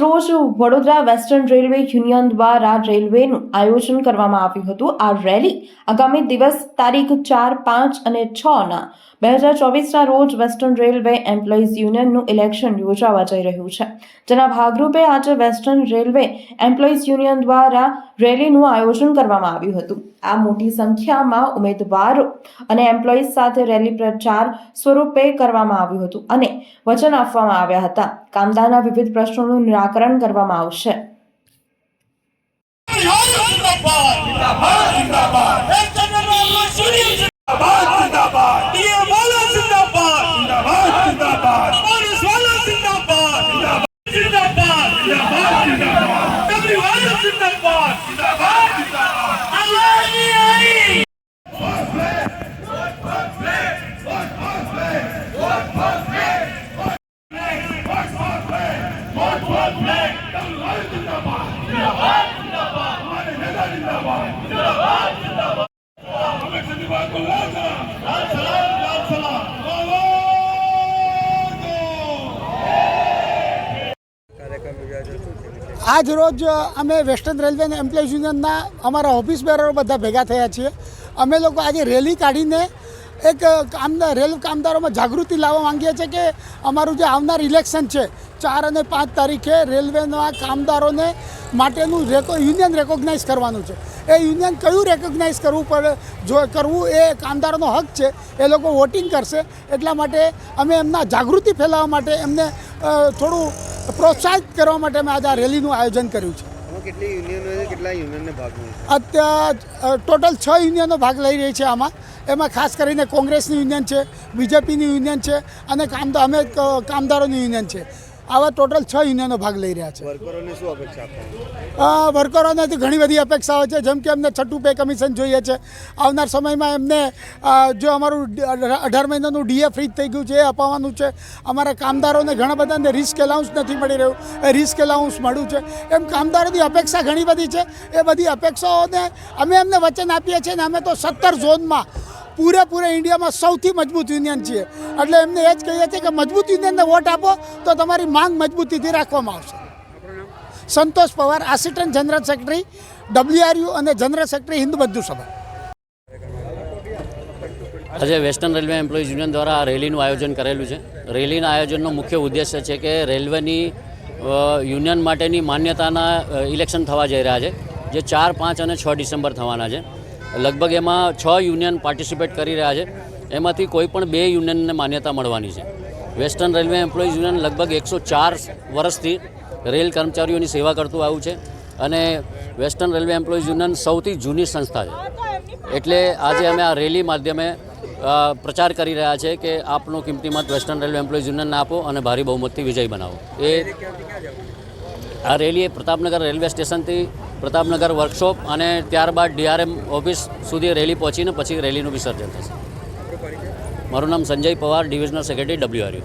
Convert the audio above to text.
રોજ Vadodara western railway union દ્વારા રેલવેનું આયોજન કરવામાં આવ્યું હતું. આ રેલી આગામી દિવસ તારીખ ચાર, પાંચ અને છ ના બે હજાર ચોવીસના રોજ વેસ્ટર્ન રેલવે એમ્પ્લોઈઝ યુનિયનનું ઇલેક્શન યોજાવા જઈ રહ્યું છે. જેના ભાગરૂપે આજે વેસ્ટર્ન રેલવે એમ્પ્લોઈઝ યુનિયન દ્વારા રેલીનું આયોજન કરવામાં આવ્યું હતું. આ મોટી સંખ્યામાં ઉમેદવારો અને એમ્પ્લોઈઝ સાથે રેલી પ્રચાર સ્વરૂપે કરવામાં આવ્યું હતું અને વચન આપવામાં આવ્યા હતા. કામદારના વિવિધ પ્રશ્નોનું નિરાકરણ કરવામાં આવશે. આજ રોજ અમે વેસ્ટર્ન રેલવે અને એમ્પ્લોઈઝ યુનિયનના અમારા ઓફિસ બેરરો બધા ભેગા થયા છીએ. અમે લોકો આજે રેલી કાઢીને એક કામદાર રેલ કામદારોમાં જાગૃતિ લાવવા માંગીએ છીએ કે અમારું જે આવનાર ઇલેક્શન છે, ચાર અને પાંચ તારીખે રેલવેના કામદારોને માટેનું રેકો, યુનિયન રેકોગ્નાઇઝ કરવાનું છે. એ યુનિયન કયું રેકોગ્નાઇઝ કરવું પડે, જો કરવું એ કામદારોનો હક છે, એ લોકો વોટિંગ કરશે. એટલા માટે અમે એમના જાગૃતિ ફેલાવવા માટે એમને થોડું પ્રોત્સાહિત કરવા માટે મેં આજે આ રેલીનું આયોજન કર્યું છે. અત્યારે ટોટલ છ યુનિયનો ભાગ લઈ રહી છે આમાં. એમાં ખાસ કરીને કોંગ્રેસની યુનિયન છે બીજેપીની યુનિયન છે અને કામદાર અમે કામદારોની યુનિયન છે. આવા ટોટલ છ યુનિયનો ભાગ લઈ રહ્યા છે. વર્કરોને શું અપેક્ષા વર્કરોનાથી ઘણી બધી અપેક્ષાઓ છે, જેમ કે એમને છઠ્ઠું પે કમિશન જોઈએ છે. આવનાર સમયમાં એમને જો અમારું અઢાર મહિનાનું ડીએ ફ્રી થઈ ગયું છે, એ અપાવવાનું છે. અમારા કામદારોને ઘણા બધાને રિસ્ક એલાઉન્સ નથી મળી રહ્યું. એ રિસ્ક એલાઉન્સ મળ્યું છે. એમ કામદારોની અપેક્ષા ઘણી બધી છે. એ બધી અપેક્ષાઓને અમે એમને વચન આપીએ છીએ ને અમે તો સત્તર ઝોનમાં પૂરેપૂરા ઇન્ડિયામાં સૌથી મજબૂત યુનિયન છીએ. એટલે એમને એ જ કહીએ છીએ કે મજબૂત યુનિયનને વોટ આપો, તો તમારી માંગ મજબૂતીથી રાખવામાં આવશે. Santosh Pawar assistant general secretary WRU અને જનરલ સેક્રેટરી હિન્દ બધું સભા. આજે વેસ્ટર્ન રેલવે એમ્પ્લોઈઝ યુનિયન દ્વારા આ રેલીનું આયોજન કરેલું છે. રેલીના આયોજનનો મુખ્ય ઉદ્દેશ્ય છે કે રેલવેની યુનિયન માટેની માન્યતાના ઇલેક્શન થવા જઈ રહ્યા છે, જે ચાર, પાંચ અને છ ડિસેમ્બર થવાના છે. લગભગ એમાં છ યુનિયન પાર્ટિસિપેટ કરી રહ્યા છે. એમાંથી કોઈ પણ બે યુનિયનને માન્યતા મળવાની છે. વેસ્ટર્ન રેલવે એમ્પ્લોઈઝ યુનિયન લગભગ એકસો ચાર વર્ષથી રેલ કર્મચારીઓની સેવા કરતું આવ્યું છે અને વેસ્ટર્ન રેલવે એમ્પ્લોઈઝ યુનિયન સૌથી જૂની સંસ્થા છે. એટલે આજે અમે આ રેલી માધ્યમે પ્રચાર કરી રહ્યા છે કે આપનો કિંમતી મત વેસ્ટર્ન રેલવે એમ્પ્લોઈઝ યુનિયનને આપો અને ભારે બહુમતથી વિજય બનાવો. એ આ રેલી એ પ્રતાપનગર રેલવે સ્ટેશનથી પ્રતાપનગર વર્કશોપ અને ત્યારબાદ ડીઆરએમ ઓફિસ સુધી રેલી પહોંચીને પછી રેલીનું વિસર્જન થશે. મારું નામ Sanjay Pawar, divisional secretary WRU.